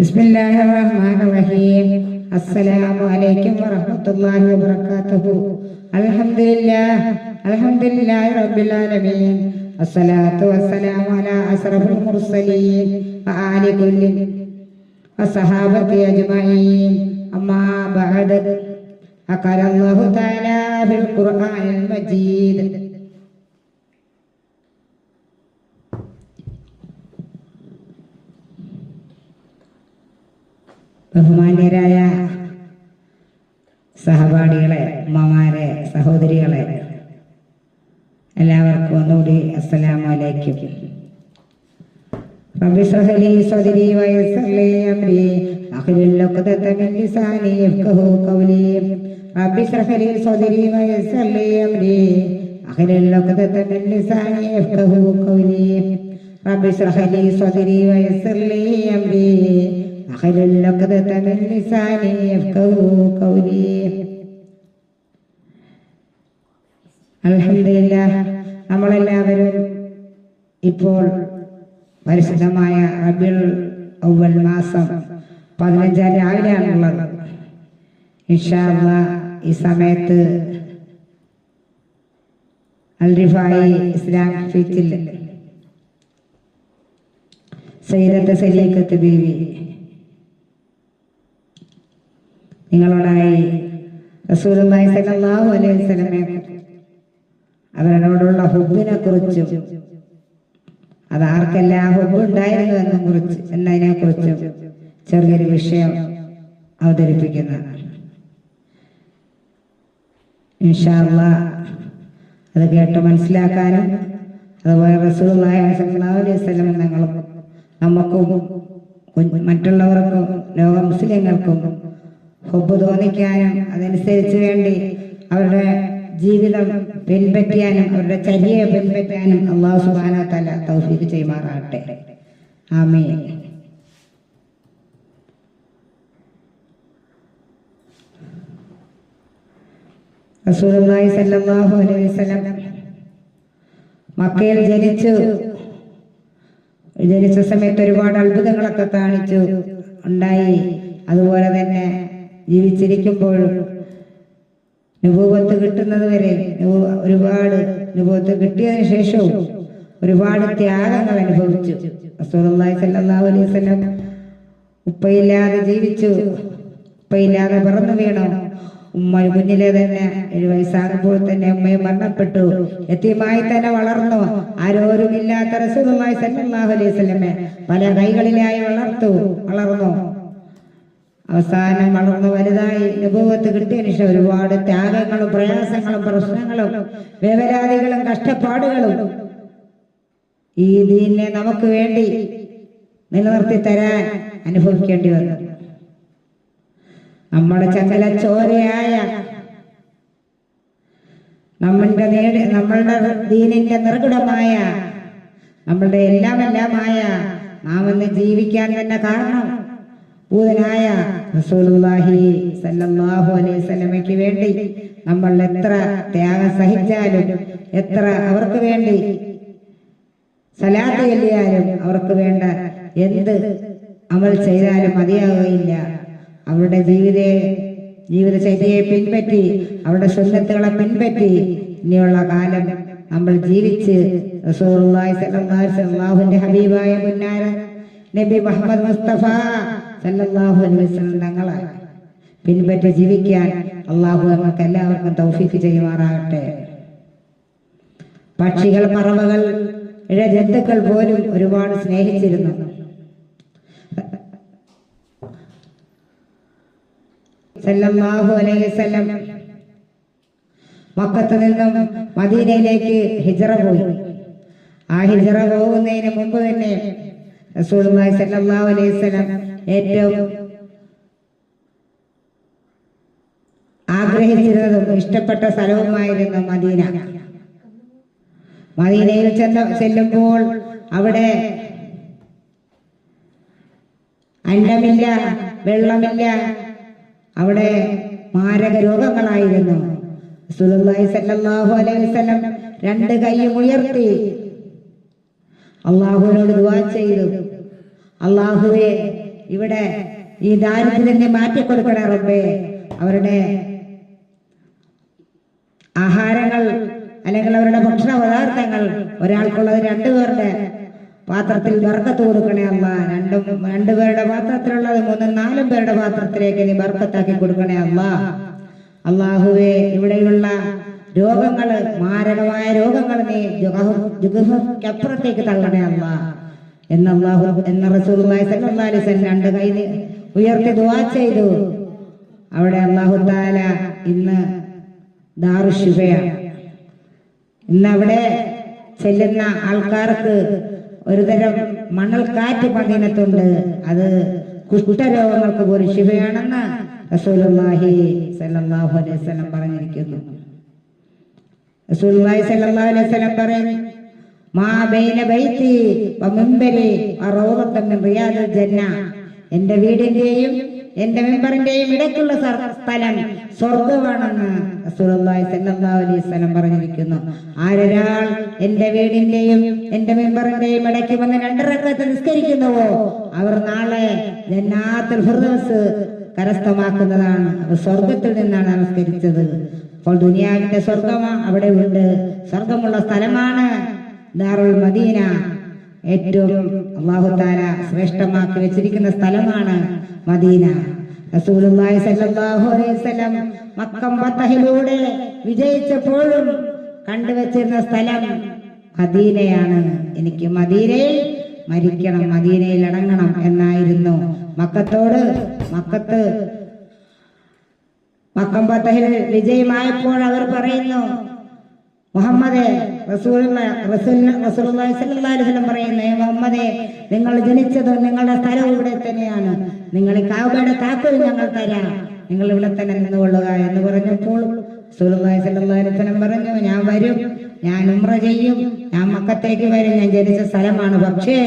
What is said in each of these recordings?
ബിസ്മില്ലാഹി റഹ്മാനി റഹീം അസ്സലാമു അലൈക്കും വറഹ്മത്തുള്ളാഹി വബറകാതുഹു. അൽഹംദുലില്ലാഹ് അൽഹംദുലില്ലാഹി റബ്ബിൽ ആലമീൻ അസ്സലാത്തു വസ്സലാമു അലാ അസ്റഫിൽ മുർസലീൻ. വആലി കുല്ലി വസഹാബത്തി അജ്മഈൻ. അമ്മാ ബഅദ്. അഖാല അല്ലാഹു തആല ഫിൽ ഖുർആനിൽ മജീദ്. ബഹുമാന്യരായ സഹപാഠികളെ ഉമ്മമാരെ സഹോദരികളെ എല്ലാവർക്കും ഒന്നുകൂടി അസ്സലാമു അലൈക്കും رب اشرح لي صدري ويسر لي امري واحلل عقدة من لساني يفقهوا قولي رب اشرح لي صدري ويسر لي امري واحلل عقدة من لساني يفقهوا قولي رب اشرح لي صدري ويسر لي امري واحلل عقدة من لساني يفقهوا قولي അൽഹംദുലില്ല നമ്മളെല്ലാവരും ഇപ്പോൾ പരിശുദ്ധമായ റബിൾ ഔവൽ മാസം പതിനഞ്ചാം രാവിലെയാണുള്ളത് ഇൻഷാല്ല ഈ സമയത്ത് അൽറിഫായി ഇസ്ലാം ഫീറ്റിൽ സൈരത്ത് സലീഖത്ത് ബീവി നിങ്ങളോടായി റസൂലുള്ളാഹി സല്ലല്ലാഹു അലൈഹി വസല്ലമയെ അവരോടുള്ള ഹുബിനെ കുറിച്ചും അത് ആർക്കെല്ലാം ഹുബ് ഉണ്ടായിരുന്നു കുറിച്ച് എന്നതിനെ കുറിച്ചും ചെറിയൊരു വിഷയം അവതരിപ്പിക്കുന്ന ഇൻഷാല്ല അത് കേട്ട് മനസ്സിലാക്കാനും അതുപോലെ റസൂലുള്ളാഹി അലൈഹി നമുക്കും മറ്റുള്ളവർക്കും ലോക മുസ്ലിങ്ങൾക്കും ഹുബ് തോന്നിക്കാനും അതനുസരിച്ച് വേണ്ടി അവരുടെ ജീവിതം പിൻപറ്റിയാനും അവരുടെ ചര്യയെ പിൻപറ്റാനും അള്ളാഹു സുബാന തല തൗഫീഖ് ചെയ്യുമാറാകട്ടെ. ആമേ മക്കയിൽ ജനിച്ചു. ജനിച്ച സമയത്ത് ഒരുപാട് അത്ഭുതങ്ങളൊക്കെ കാണിച്ചു. ഉണ്ടായി. അതുപോലെ തന്നെ ജീവിച്ചിരിക്കുമ്പോഴും നുപൂവത്ത് കിട്ടുന്നത് വരെ ഒരുപാട് നുപൂവത്ത് കിട്ടിയതിനു ശേഷവും ഒരുപാട് ത്യാഗങ്ങൾ അനുഭവിച്ചു. റസൂലുള്ളാഹി സ്വല്ലല്ലാഹു അലൈഹി ഉപ്പയില്ലാതെ ജീവിച്ചു. ഉപ്പയില്ലാതെ പറന്നു വീണു. ഉമ്മ കുഞ്ഞിലെ തന്നെ ഏഴു വയസ്സാകുമ്പോൾ തന്നെ ഉമ്മയും മരണപ്പെട്ടു. എത്തിയമായി തന്നെ വളർന്നു. ആരോരുമില്ലാത്ത റസൂലുള്ളാഹി സല്ലാഹു അലൈഹി സ്വലമെ പല കൈകളിലായി വളർത്തു വളർന്നു. അവസാനം വളർന്ന് വലുതായി അനുഭവത്ത് കിട്ടിയതിനു ശേഷം ഒരുപാട് ത്യാഗങ്ങളും പ്രയാസങ്ങളും പ്രശ്നങ്ങളും വിവരാദികളും കഷ്ടപ്പാടുകളും ഈ ദീനെ നമുക്ക് വേണ്ടി നിലനിർത്തി തരാൻ അനുഭവിക്കേണ്ടി വന്നു. നമ്മുടെ ചങ്ങല ചോരയായ നമ്മളുടെ നേടി നമ്മളുടെ ദീനിന്റെ നിർഗുണമായ നമ്മളുടെ എല്ലാം എല്ലാമായ നാം ഇന്ന് ജീവിക്കാൻ തന്നെ കാരണം ഭൂതനായ റസൂലുള്ളാഹി സല്ലല്ലാഹു അലൈഹി വസല്ലമയ്ക്ക് വേണ്ടി നമ്മൾ എത്ര ത്യാഗം സഹിച്ചാലും എത്ര അവർക്ക് വേണ്ടി സലാത്ത് ചൊല്ലിയാലും അവർക്ക് വേണ്ട എന്ത് അമൽ ചെയ്താലും മതിയാവുകയില്ല. അവരുടെ ജീവിത ജീവിതശൈലിയെ പിൻപറ്റി അവരുടെ സുന്നത്തുകളെ പിൻപറ്റി ഇനിയുള്ള കാലം നമ്മൾ ജീവിച്ച് റസൂലുള്ളാഹി സല്ലല്ലാഹു അലൈഹി വസല്ലം ഹബീബായ മുന്നാര നബി മുഹമ്മദ് മുസ്തഫ സല്ലല്ലാഹു അലൈഹി വസല്ലം തങ്ങളെ പിൻപറ്റി ജീവിക്കാൻ അള്ളാഹു നമുക്ക് എല്ലാവർക്കും തൗഫീഖ് ചെയ്യുമാറാകട്ടെ. പക്ഷികൾ പറവകൾ ഇഴജന്തുക്കൾ പോലും ഒരുപാട് സ്നേഹിച്ചിരുന്നു. സല്ലല്ലാഹു അലൈഹി വസല്ലം മക്കത്ത് നിന്നും മദീനയിലേക്ക് ഹിജറ പോയി. ആ ഹിജറ പോകുന്നതിന് മുമ്പ് തന്നെ റസൂലുള്ളാഹി സല്ലല്ലാഹു അലൈഹി വസല്ലം ഏറ്റവും ആഗ്രഹിച്ചിരുന്നതും ഇഷ്ടപ്പെട്ട സ്ഥലവുമായിരുന്നു മദീന. മദീനയിൽ ചെന്ന ചെല്ലുമ്പോൾ അവിടെ അന്നമില്ല വെള്ളമില്ല അവിടെ മാരക രോഗങ്ങളായിരുന്നു അലൈഹി വസല്ലം രണ്ട് കൈയും ഉയർത്തി അള്ളാഹുവിനോട് ചെയ്തു. അള്ളാഹുവെ ഇവിടെ ഈ ദാരിദ്ര്യത്തെ മാറ്റി കൊടുക്കണേ റബ്ബേ. അവരുടെ ആഹാരങ്ങൾ അല്ലെങ്കിൽ അവരുടെ ഭക്ഷണ പദാർത്ഥങ്ങൾ ഒരാൾക്കുള്ളത് രണ്ടുപേരുടെ പാത്രത്തിൽ ബർക്കത്ത് കൊടുക്കണേ അല്ല രണ്ടും രണ്ടുപേരുടെ പാത്രത്തിലുള്ളത് മൂന്നും നാലും പേരുടെ പാത്രത്തിലേക്ക് നീ ബർക്കത്താക്കി കൊടുക്കണേ അല്ല അള്ളാഹുവെ ഇവിടെയുള്ള രോഗങ്ങൾ മാരകമായ രോഗങ്ങൾ നീ ജുഗുഹക്കപ്പുറത്തേക്ക് തള്ളണേ അല്ല എന്ന് അള്ളാഹു എന്ന റസൂൽ സല്ലല്ലാഹു രണ്ട് കൈ ഉയർത്തി ദുആ ചെയ്തു. അവിടെ അള്ളാഹു താല ഇന്ന് ദാറുഷിഫയാണ് ഇന്ന് അവിടെ ചെല്ലുന്ന ആൾക്കാർക്ക് ഒരുതരം മണൽ കാറ്റ് പതിനത്തുണ്ട്. അത് കുഷ്ഠരോഗങ്ങൾക്ക് പോലും ശിവയാണെന്ന് റസൂലുള്ളാഹി സല്ലല്ലാഹു അലൈഹി വസല്ലം പറഞ്ഞിരിക്കുന്നു. റസൂലുള്ളാഹി സല്ലല്ലാഹു അലൈഹി വസല്ലം പറയുന്നു മിൻ ജന്ന. എന്റെ വീടിന്റെയും എന്റെ മെമ്പറിന്റെയും ഇടയ്ക്കുള്ള സ്ഥലം സ്വർഗമാണെന്ന് വസല്ലം പറഞ്ഞിരിക്കുന്നു. ആരൊരാൾ എന്റെ വീടിന്റെയും എന്റെ മെമ്പറിന്റെയും ഇടയ്ക്ക് വന്ന് രണ്ടരക്കത്ത് നിസ്കരിക്കുന്നുവോ അവർ നാളെ ജന്നാത്തിൽ ഹൃദയസ് കരസ്ഥമാക്കുന്നതാണ്. സ്വർഗത്തിൽ നിന്നാണ് നമസ്കരിച്ചത്. അപ്പോൾ ദുനിയാവിന്റെ സ്വർഗമാ അവിടെ ഉണ്ട്. സ്വർഗമുള്ള സ്ഥലമാണ് ദാറുൽ മദീന ഏറ്റവും അള്ളാഹുത്താര ശ്രേഷ്ഠമാക്കി വെച്ചിരിക്കുന്ന സ്ഥലമാണ് മദീന. റസൂലുള്ളാഹി സ്വല്ലല്ലാഹു അലൈഹി വസല്ലം മക്കം ഫതഹിലൂടെ വിജയിച്ചപ്പോഴും കണ്ടുവച്ചിരുന്ന സ്ഥലം മദീനയാണ്. എനിക്ക് മദീനയിൽ മരിക്കണം മദീനയിൽ അടങ്ങണം എന്നായിരുന്നു മക്കത്തോട് മക്കത്ത് മക്കം ഫതഹിൽ വിജയമായപ്പോൾ അവർ പറയുന്നു മുഹമ്മദേ പറയുന്നു "ഏ മുഹമ്മദേ നിങ്ങൾ ജനിച്ചത് നിങ്ങളുടെ സ്ഥലം ഇവിടെ തന്നെയാണ്. നിങ്ങൾ ഈ കാബയുടെ താക്കോൽ ഞങ്ങൾ തരാം. നിങ്ങൾ ഇവിടെ തന്നെ നിന്നുകൊള്ളുക എന്ന് പറഞ്ഞപ്പോൾ പറഞ്ഞു ഞാൻ വരും ഞാൻ ഉമ്ര ചെയ്യും ഞാൻ മക്കത്തേക്ക് വരും ഞാൻ ജനിച്ച സ്ഥലമാണ്. പക്ഷേ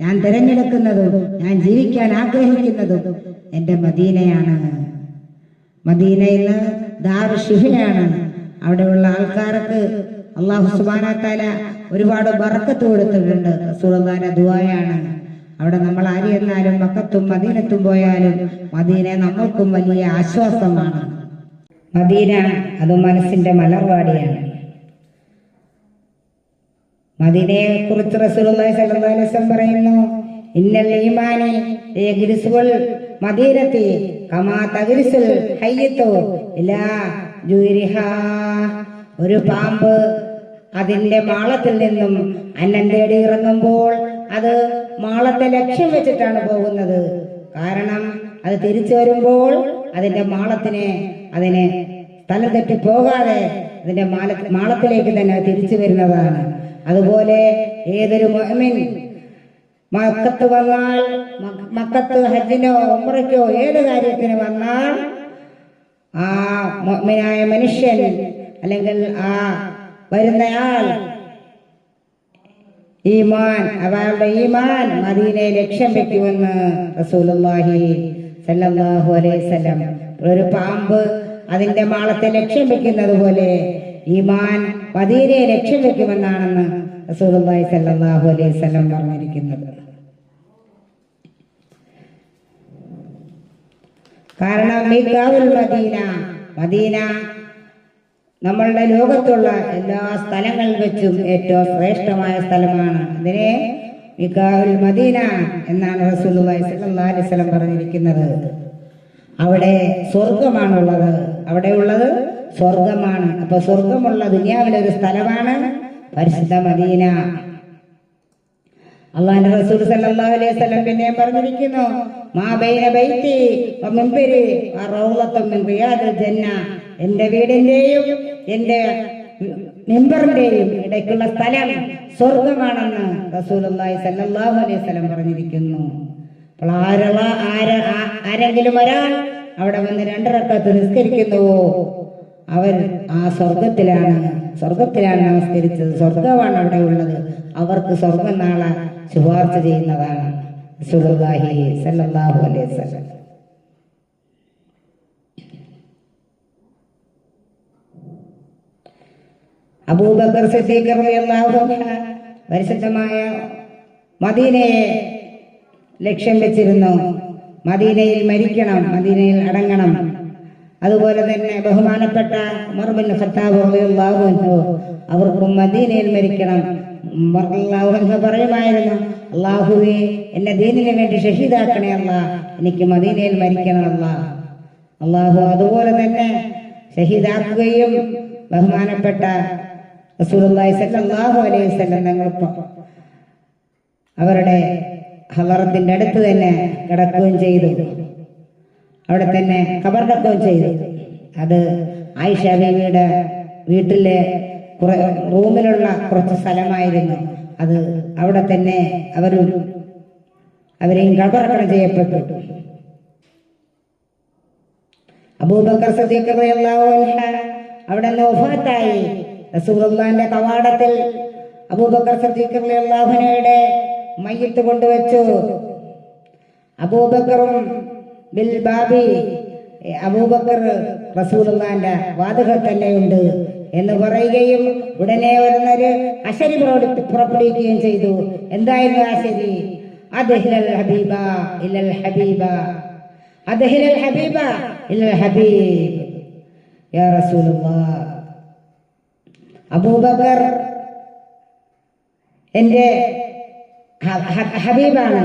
ഞാൻ തിരഞ്ഞെടുക്കുന്നതും ഞാൻ ജീവിക്കാൻ ആഗ്രഹിക്കുന്നതും എന്റെ മദീനയാണ്. മദീനയിൽ ദാർ ഷിഫയാണ് അവിടെയുള്ള ആൾക്കാർക്ക് അള്ളാഹു സുബാനത്താല ഒരുപാട് ബറക്കത്ത് കൊടുത്തിട്ടുണ്ട്. റസൂലുള്ളാഹിന്റെ ദുആയാണ്. അവിടെ നമ്മൾ ആര് ചെന്നാലും മക്കത്തും മദീനത്തും പോയാലും മദീന നമ്മൾക്കും വലിയ ആശ്വാസമാണ്. മദീന അത് മനസ്സിന്റെ മലർവാടിയാണ്. മദീനയെ കുറിച്ച് റസൂലുള്ളാഹി പറയുന്നു ഇന്നൽ ഈമാനി യഗ്രിസുൽ മദീനത്തി കമാ തഗ്രിസുൽ ഒരു പാമ്പ് അതിന്റെ മാളത്തിൽ നിന്നും അന്നം തേടി ഇറങ്ങുമ്പോൾ അത് മാളത്തെ ലക്ഷ്യം വെച്ചിട്ടാണ് പോകുന്നത്. കാരണം അത് തിരിച്ചു വരുമ്പോൾ അതിന്റെ മാളത്തിനെ അതിനെ സ്ഥലം തെറ്റി പോകാതെ അതിന്റെ മാല മാളത്തിലേക്ക് തന്നെ തിരിച്ചു വരുന്നതാണ്. അതുപോലെ ഏതൊരു മുഅ്മിൻ മക്കത്ത് വന്നാൽ മക്കത്ത് ഹജ്ജിനോ ഉമ്രയ്ക്കോ ഏത് കാര്യത്തിന് വന്നാൽ ആ മുഅ്മിനായ മനുഷ്യൻ അല്ലെങ്കിൽ ആ വരുന്നയാൾ ഈമാൻ അവരുടെ ഈമാൻ മദീനയെ ലക്ഷ്യം വെക്കുമെന്ന് റസൂലുള്ളാഹി സല്ലല്ലാഹു അലൈഹി വസല്ലം ഒരു പാമ്പ് അതിന്റെ മാളത്തെ ലക്ഷ്യം വെക്കുന്നത് പോലെ ഈമാൻ മദീനയെ ലക്ഷ്യം വെക്കുമെന്നാണെന്ന് റസൂലുള്ളാഹി സല്ലല്ലാഹു അലൈഹി വസല്ലം പറഞ്ഞിരിക്കുന്നത്. കാരണം മദീന മദീന നമ്മളുടെ ലോകത്തുള്ള എല്ലാ സ്ഥലങ്ങളിൽ വെച്ചും ഏറ്റവും ശ്രേഷ്ഠമായ സ്ഥലമാണ് അതിനെ മദീന എന്നാണ് റസൂലുള്ളാഹി സ്വല്ലല്ലാഹി അലൈഹി വസല്ലം പറഞ്ഞിരിക്കുന്നത്. അവിടെ സ്വർഗമാണുള്ളത്. അവിടെയുള്ളത് സ്വർഗമാണ്. അപ്പൊ സ്വർഗമുള്ള ദുനിയാവിലെ ഒരു സ്ഥലമാണ് പരിശുദ്ധ മദീന. അള്ളാന്റെ റസൂൽ സല്ലല്ലാഹു അലൈഹി വസല്ലം പിന്നെ പറഞ്ഞിരിക്കുന്നു മാ ബൈന ബൈത്തി വ മിമ്പരി വ റൗളത്തും മിൻ ജന്ന. എന്റെ വീടിന്റെയും എന്റെ മെമ്പറിന്റെയും ഇടയ്ക്കുള്ള സ്ഥലം സ്വർഗമാണെന്ന് റസൂലുള്ളാഹി സല്ലല്ലാഹു അലൈഹി വസല്ലം പറഞ്ഞിരിക്കുന്നു. അപ്പോൾ ആരള ആര ആരെങ്കിലും ഒരാൾ അവിടെ വന്ന് രണ്ടരക്കത്ത് നിസ്കരിക്കുന്നുവോ അവർ ആ സ്വർഗത്തിലാണ് സ്വർഗത്തിലാണ് നമസ്കരിച്ചത്. സ്വർഗമാണ് അവിടെ ഉള്ളത്. അവർക്ക് സ്വർഗം നാളെ ശുപാർശ ചെയ്യുന്നതാണ് സുഹൃദാഹി സല്ലാഹു അലൈഹി വസല്ലം. അബൂബക്കർ പരിശുദ്ധമായ മദീനയെ ലക്ഷ്യം വെച്ചിരുന്നു. മദീനയിൽ മരിക്കണം മദീനയിൽ അടങ്ങണം. അതുപോലെ തന്നെ ബഹുമാനപ്പെട്ട ഉമർ ബിൻ ഖത്താബ് അവർക്കും മദീനയിൽ മരിക്കണം. അൻഹു പറയുമായിരുന്നു അള്ളാഹുവെ എന്നെ ദീനിന് വേണ്ടി ഷഹീദാക്കണേ അല്ല എനിക്ക് മദീനയിൽ മരിക്കണം അല്ല. അള്ളാഹു അതുപോലെ തന്നെ ഷഹീദാക്കുകയും ബഹുമാനപ്പെട്ട അലൈഹി അവരുടെ ഹലറത്തിന്റെ അടുത്ത് തന്നെ കിടക്കുകയും ചെയ്തു. അവിടെ തന്നെ കബറടക്കുകയും ചെയ്തു. അത് ആയിഷ ബീവിയുടെ വീട്ടിലെ കുറെ റൂമിലുള്ള കുറച്ച് സ്ഥലമായിരുന്നു. അത് അവിടെ തന്നെ അവരും അവരെയും കബറക്കണം ചെയ്യപ്പെട്ടു. അബൂബക്കർ സദീഖ് അവിടെ നിന്ന് വഫാത്തായി. റസൂലുള്ളാഹിന്റെ കവാടത്തിൽ അബൂബക്കർ റളിയല്ലാഹു അൻഹയുടെ മയ്യത്ത് കൊണ്ടുവച്ചു. അബൂബക്കറും ബിൽ ബാബി അബൂബക്കർ റസൂലുള്ളാന്റെ വാതുകൾ തന്നെയുണ്ട് എന്ന് പറയുകയും ഉടനെ വരുന്നൊരു അശരി പുറപ്പെടു- പുറപ്പെടുവിക്കുകയും ചെയ്തു. എന്തായിരുന്നു അശരി അദ്ഹിലൽ ഹബീബ ഇല്ലൽ ഹബീബ. അദ്ഹിലൽ ഹബീബ ഇല്ലൽ ഹബീബ്. യാ റസൂലുള്ളാഹ്. അബൂബക്കർ എന്റെ ഹബീബാണ്.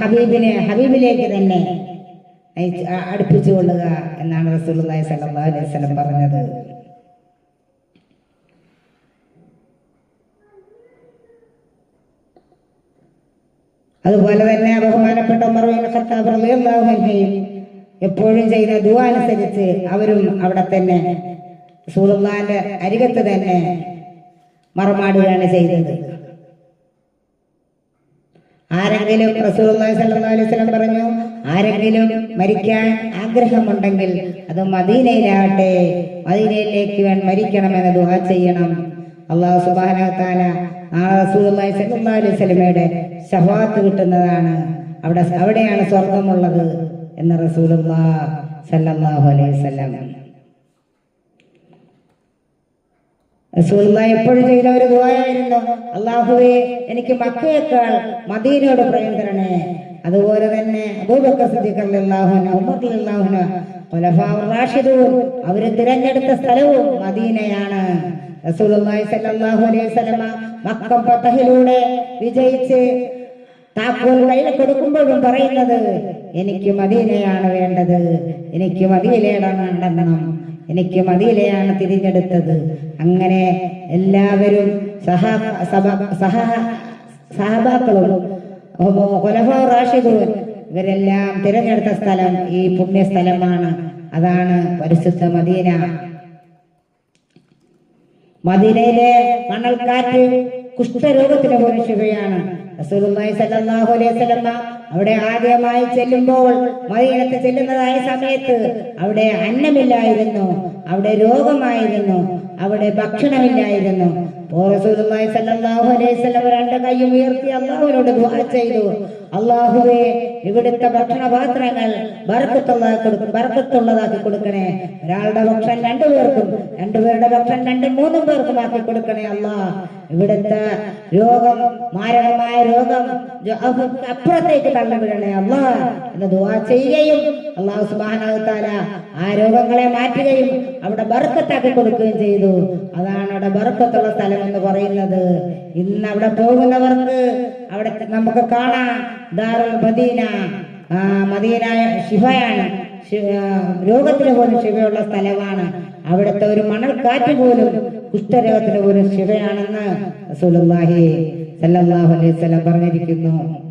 ഹബീബിനെ ഹബീബിലേക്ക് തന്നെ അടുപ്പിച്ചു കൊള്ളുക എന്നാണ് റസൂലുള്ളാഹി സ്വല്ലല്ലാഹു അലൈഹി വസല്ലം പറഞ്ഞത്. അതുപോലെ തന്നെ ബഹുമാനപ്പെട്ട ഉമർ ബിൻ ഖത്താബ് റളിയല്ലാഹു എപ്പോഴും ചെയ്യുന്ന ദുആ അനുസരിച്ച് അവരും അവിടെ തന്നെ റസൂലുള്ളാഹിന്റെ അരികത്ത് തന്നെ മറമാടുകയാണ് ചെയ്തത്. ആരെങ്കിലും റസൂലുള്ളാഹി അലൈഹി വസല്ലം പറഞ്ഞു ആരെങ്കിലും മരിക്കാൻ ആഗ്രഹമുണ്ടെങ്കിൽ അത് മദീനയിലാകട്ടെ മദീനയിലേക്ക് മരിക്കണമെന്ന് ദുആ ചെയ്യണം. അള്ളാഹു സുബ്ഹാനഹു വ തആല നാളെ റസൂലുള്ളാഹി സ്വല്ലല്ലാഹു അലൈഹി വസല്ലമയുടെ കിട്ടുന്നതാണ്. അവിടെ അവിടെയാണ് സ്വർഗമുള്ളത് എന്ന് റസൂലുള്ളാഹി സ്വല്ലല്ലാഹു അലൈഹി വസല്ലം റസൂലുള്ളാഹി എപ്പോഴും ചെയ്ത ഒരു ദുആയായിരുന്നു. അള്ളാഹുവെ എനിക്ക് മക്കയേക്കാൾ മദീനയോട് പ്രയം അതുപോലെ തന്നെ അവർ തിരഞ്ഞെടുത്ത സ്ഥലവും മദീനയാണ്. റസൂലുള്ളാഹി സ്വല്ലല്ലാഹു അലൈഹി വസല്ലമ മക്ക ഫതഹിലൂടെ വിജയിച്ച് താക്കോൽ കയ്യിൽ കൊടുക്കുമ്പോഴും പറയുന്നത് എനിക്ക് മദീനയാണ് വേണ്ടത്. എനിക്ക് മദീനയിലാണ് നടക്കണം എനിക്ക് മതിയിലെയാണ് തിരിഞ്ഞെടുത്തത്. അങ്ങനെ എല്ലാവരും സഹ സഹ സഹബാക്കളും റാഷിദൂൻ ഇവരെല്ലാം തിരഞ്ഞെടുത്ത സ്ഥലം ഈ പുണ്യസ്ഥലമാണ്. അതാണ് പരിശുദ്ധ മദീന. മദീനയിലെ മണൽക്കാറ്റ് കുഷ്ഠരോഗത്തിന് വസല്ലമ അവിടെ ആദ്യമായി ചെല്ലുമ്പോൾ മദീനത്ത് ചെല്ലുന്നതായ സമയത്ത് അവിടെ അന്നമില്ലായിരുന്നു. അവിടെ രോഗമായിരുന്നു. അവിടെ ഭക്ഷണമില്ലായിരുന്നു. രണ്ട് കൈയും ഉയർത്തി അള്ളാഹുവിനോട് ചെയ്തു. അള്ളാഹുവേ ഇവിടുത്തെ ഭക്ഷണ പാത്രങ്ങൾ ബർക്കത്തുള്ളതാക്കി കൊടുക്കണേ. ഒരാളുടെ ഭക്ഷണം രണ്ടുപേർക്കും രണ്ടുപേരുടെ ഭക്ഷണം രണ്ടും മൂന്നും പേർക്കും ആക്കി കൊടുക്കണേ അല്ല. ഇവിടുത്തെ രോഗം മാരകമായ രോഗം അപ്പുറത്തേക്ക് തള്ളവിടണേ അല്ല. എന്ന് ദുവാ ചെയ്യുകയും അള്ളാഹു സുബ്ഹാനഹു വതആല ആ രോഗങ്ങളെ മാറ്റുകയും അവിടെ ബർക്കത്താക്കി കൊടുക്കുകയും ചെയ്തു. അതാണ് അവിടെ ബർക്കത്തുള്ള സ്ഥലം എന്ന് പറയുന്നത്. ഇന്ന് അവിടെ പോകുന്നവർക്ക് അവിടെ നമുക്ക് കാണാം. ദാറുൽ മദീന ആ മദീന ശിവയാണ്. രോഗത്തിന് പോലും ശിവയുള്ള സ്ഥലമാണ്. അവിടുത്തെ ഒരു മണൽക്കാറ്റ് പോലും കുഷ്ഠരോഗത്തിന് പോലും ശിവയാണെന്ന് റസൂലുള്ളാഹി സല്ലാഹു അലൈഹി സ്വലം പറഞ്ഞിരിക്കുന്നു.